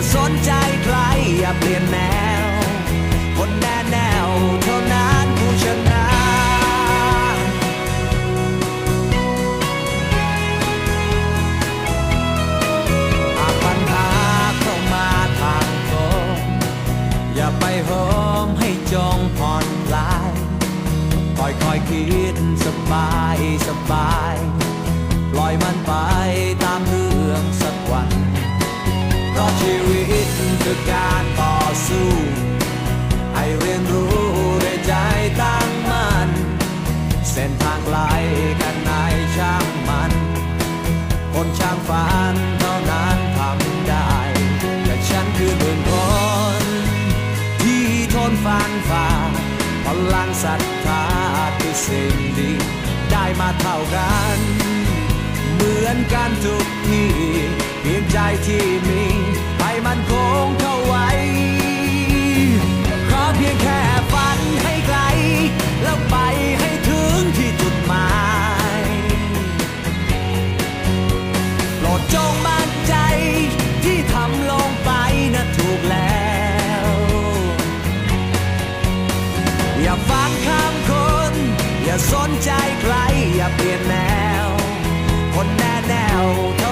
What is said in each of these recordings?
อสนใจใครอย่าเปลี่ยนแนว คนแน่แนวเท่านั้นผู้ชนะอาพันธาเข้ามาทางตรงอย่าไปโฮมให้จองผ่อนคลายค่อยๆคิดสบาย ฟันฝ่าพลังศรัทธาคือสิ่งดี ได้มาเท่ากัน เหมือนกันทุกทีเพียงใจที่มีให้มันคงเข้า อย่าเปลี่ยนแนว คนแน่แนวเท่า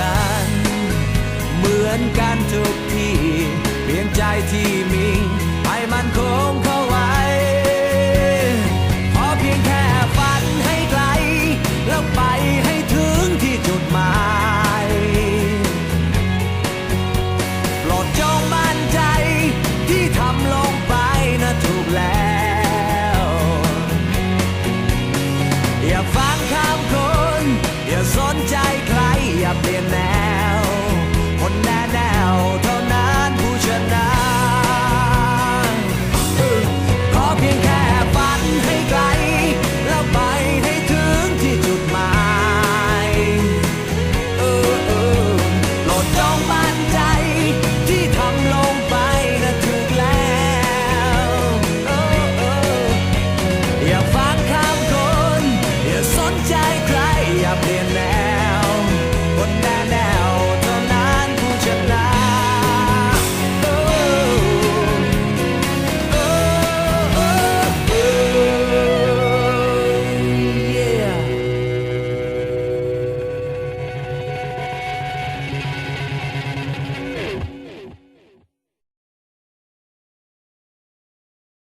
กัน เหมือนกันทุกทีเปลี่ยนใจที่มีให้มันคงเข้าไว้พอเพียงแค่ฝันให้ไกล แล้วไปให้ถึงที่จุดหมายโปรดจองมั่นใจที่ทำลงไปนะถูกแล้ว อย่าฟังคำคน อย่าสนใจ จะเปลี่ยนแนวคนแน่แนวเท่านั้นผู้ชนะ